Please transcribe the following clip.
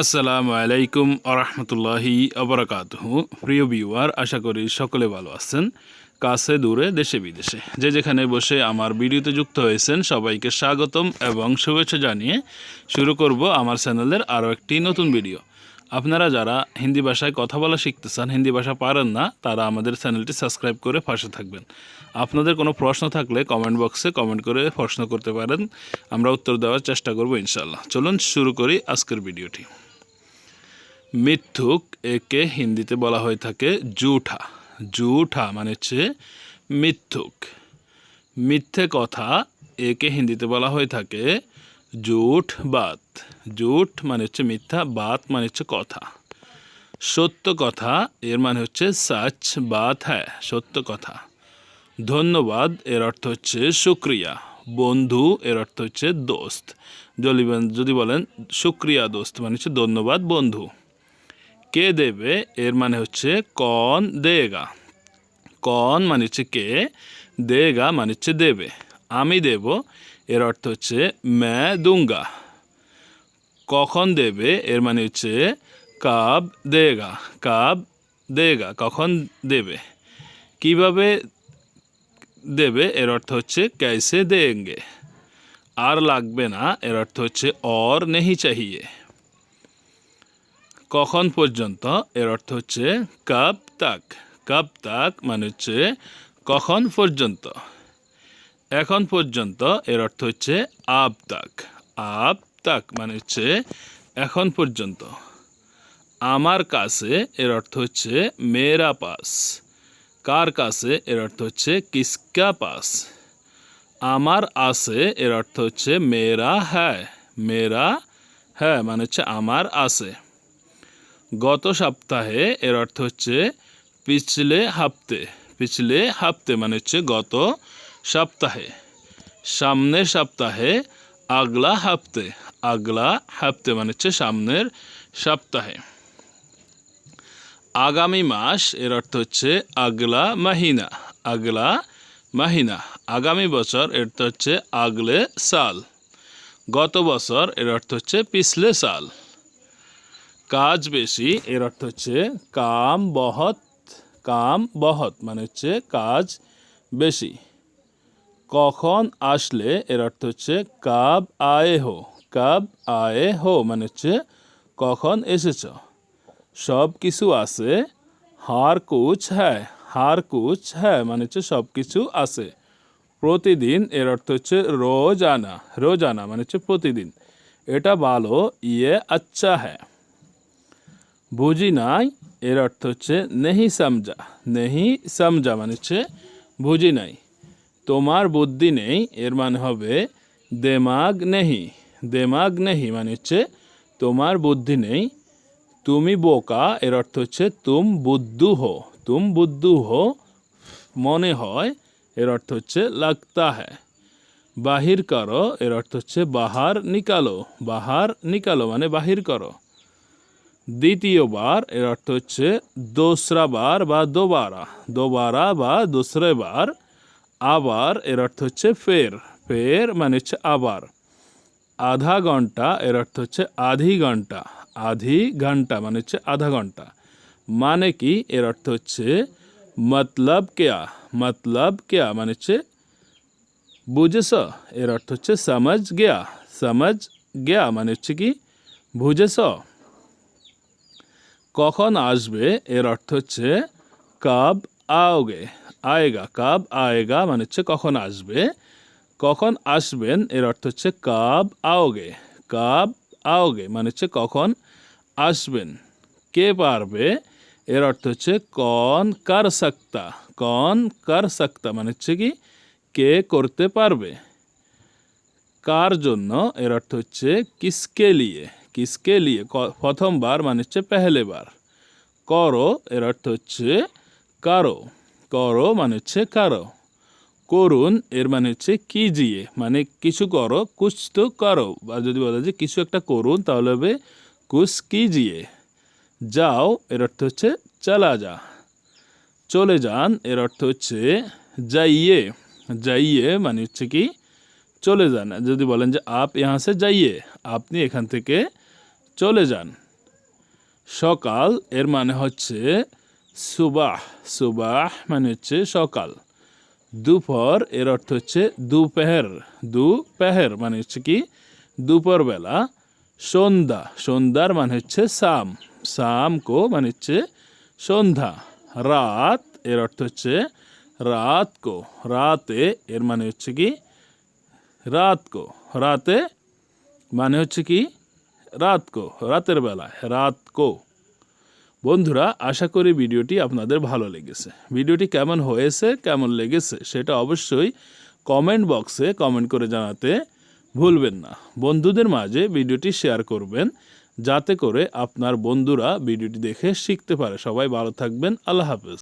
আসসালামু আলাইকুম আরহামতুল্লাহি আবরাকাতহ। প্রিয় ভিউয়ার, আশা করি সকলে ভালো আছেন। কাছে দূরে দেশে বিদেশে। যে যেখানে বসে আমার ভিডিওতে যুক্ত হয়েছেন, সবাইকে স্বাগতম এবং শুভেচ্ছা জানিয়ে শুরু করব আমার চ্যানেলের আরও একটি নতুন ভিডিও। আপনারা যারা হিন্দি ভাষায় কথা বলা শিখতে চান, হিন্দি ভাষা পারেন না, তারা আমাদের চ্যানেলটি সাবস্ক্রাইব করে পাশে থাকবেন। আপনাদের কোনো প্রশ্ন থাকলে কমেন্ট বক্সে কমেন্ট করে প্রশ্ন করতে পারেন। আমরা উত্তর দেওয়ার চেষ্টা করব ইনশাল্লাহ চলুন শুরু করি আজকের ভিডিওটি। মিথ্যুক একে হিন্দিতে বলা হয়ে থাকে জুঠা। জুঠা মানে হচ্ছে মিথ্যুক। মিথ্যে কথা একে হিন্দিতে বলা হয়ে থাকে জুঠ বাত। জুঠ মানে হচ্ছে মিথ্যা, বাত মানে হচ্ছে কথা। সত্য কথা এর মানে হচ্ছে সাচ বাত হ্যাঁ সত্য কথা। ধন্যবাদ এর অর্থ হচ্ছে শুক্রিয়া। বন্ধু এর অর্থ হচ্ছে দোস্ত। যদি বলেন- যদি বলেন, শুক্রিয়া দোস্ত মানে হচ্ছে ধন্যবাদ বন্ধু। কে দেবে? এর মানে হচ্ছে কন দেগা। কন মানে হচ্ছে কে, দেগা মানে হচ্ছে দেবে। আমি দেব, এর অর্থ হচ্ছে ম্যা দুঙ্গা। কখন দেবে? এর মানে হচ্ছে কাব দেগা কাব দেগা, কখন দেবে? কীভাবে দেবে? এর অর্থ হচ্ছে ক্যাসে দেঙ্গে। আর লাগবে না, এর অর্থ হচ্ছে অর নেহি চাহিয়ে। কখন পর্যন্ত? এর অর্থ হচ্ছে কাব তাক। কাব তাক মানে হচ্ছে কখন পর্যন্ত? এখন পর্যন্ত এর অর্থ হচ্ছে আব তাক। আব তাক মানে হচ্ছে এখন পর্যন্ত। আমার কাছে এর অর্থ হচ্ছে মেরা পাস। কার কাছে? এর অর্থ হচ্ছে কিসকা পাস। আমার আছে এর অর্থ হচ্ছে মেরা হ্যায়। মেরা হ্যাঁ মানে হচ্ছে আমার আছে। গত সপ্তাহে এর অর্থ হচ্ছে পিছলে হাফতে পিছলে হাফতে মানে হচ্ছে গত সপ্তাহে। সামনের সপ্তাহে আগলা হাফতে আগলা হাফতে মানে হচ্ছে সামনের সপ্তাহে। আগামী মাস এর অর্থ হচ্ছে আগলা মাহিনা। আগলা মাহিনা। আগামী বছর এর অর্থ হচ্ছে আগলে সাল। গত বছর এর অর্থ হচ্ছে পিছলে সাল। কাজ বেশি, এর অর্থ হচ্ছে কাম বহৎ কাম বহৎ মানে হচ্ছে কাজ বেশি। কখন আসলে, এর অর্থ হচ্ছে কাব আয়ে হো কাব আয়ে হো মানে হচ্ছে কখন এসেছ। সব কিছু আছে, হার কুচ হ্যাঁ হার কুচ হ্যাঁ মানে হচ্ছে সব কিছু আছে। প্রতিদিন, এর অর্থ হচ্ছে রোজ আনা রোজ আনা মানে হচ্ছে প্রতিদিন। এটা ভালো ইয়ে আচ্ছা হ্যাঁ বুঝি নাই, এর অর্থ হচ্ছে নেহি সমঝা নেহি সমঝা মানে হচ্ছে বুঝি নাই। তোমার বুদ্ধি নেই, এর মানে হবে দেমাগ নেহি। দেমাগ নেহি মানে হচ্ছে তোমার বুদ্ধি নেই, তুমি বোকা, এর অর্থ হচ্ছে তুম বুদ্ধু হো। তুম বুদ্ধু হো মনে হয়, এর অর্থ হচ্ছে লাগতা হ্যায়। বাহির করো, এর অর্থ হচ্ছে বাহার নিকালো। বাহার নিকালো মানে বাহির করো। দ্বিতীয়বার এর অর্থ হচ্ছে দোসরা বার বা দোবারা দোবারা বা দোসরে বার আবার এর অর্থ হচ্ছে ফের ফের মানে হচ্ছে আবার আধা ঘণ্টা এর অর্থ হচ্ছে আধি ঘণ্টা আধি ঘণ্টা মানে হচ্ছে আধা ঘণ্টা মানে কি এর অর্থ হচ্ছে মতলব কেয়া মতলব কেয়া মানে হচ্ছে বুঝেছ এর অর্থ হচ্ছে সমাজ গেয়া সমাজ গেয়া মানে হচ্ছে কি বুঝেছ কখন আসবে? এর অর্থ হচ্ছে কাব আওগে। আয়েগা, কাব আয়েগা মানে হচ্ছে কখন আসবে। কখন আসবেন? এর অর্থ হচ্ছে কাব আওগে। কাব আওগে মানে হচ্ছে কখন আসবেন। কে পারবে? এর অর্থ হচ্ছে কন কার সকতা। কন কার সকতা মানে হচ্ছে কি? কে করতে পারবে? কার জন্য? এর অর্থ হচ্ছে কিসকে লিয়ে। কিসকে লিয়ে প্রথমবার মানে হচ্ছে পেহলে বার করো এর অর্থ হচ্ছে কারও। করো মানে হচ্ছে কারও। করুন এর মানে হচ্ছে কিজিয়ে মানে কিছু করো, কুছ তো করো। আর যদি বলা যায় কিছু একটা করুন, তাহলে হবে কুছ কিজিয়ে যাও এর অর্থ হচ্ছে চালা যা। চলে যান এর অর্থ হচ্ছে যাইয়ে। যাইয়ে মানে হচ্ছে কি চলে যান। যদি বলেন যে, আপ সে যাইয়ে? আপনি এখান থেকে চলে যান। সকাল এর মানে হচ্ছে সুবাহ। সুবাহ মানে হচ্ছে সকাল। দুপুর এর অর্থ হচ্ছে দুপেহের। দুপেহের মানে হচ্ছে কি? দুপুরবেলা। সন্ধ্যা। সন্ধ্যার মানে হচ্ছে সাম। সাম কো মানে হচ্ছে সন্ধ্যা। রাত এর অর্থ হচ্ছে রাত কো। রাতে এর মানে হচ্ছে কি? রাত কো। রাতে মানে হচ্ছে কি? রাত কো রাতের বেলায় রাত কো বন্ধুরা, আশা করি ভিডিওটি আপনাদের ভালো লেগেছে। ভিডিওটি কেমন হয়েছে, কেমন লেগেছে, সেটা অবশ্যই কমেন্ট বক্সে কমেন্ট করে জানাতে ভুলবেন না। বন্ধুদের মাঝে ভিডিওটি শেয়ার করবেন, যাতে করে আপনার বন্ধুরা ভিডিওটি দেখে শিখতে পারে। সবাই ভালো থাকবেন, আল্লাহ হাফেজ।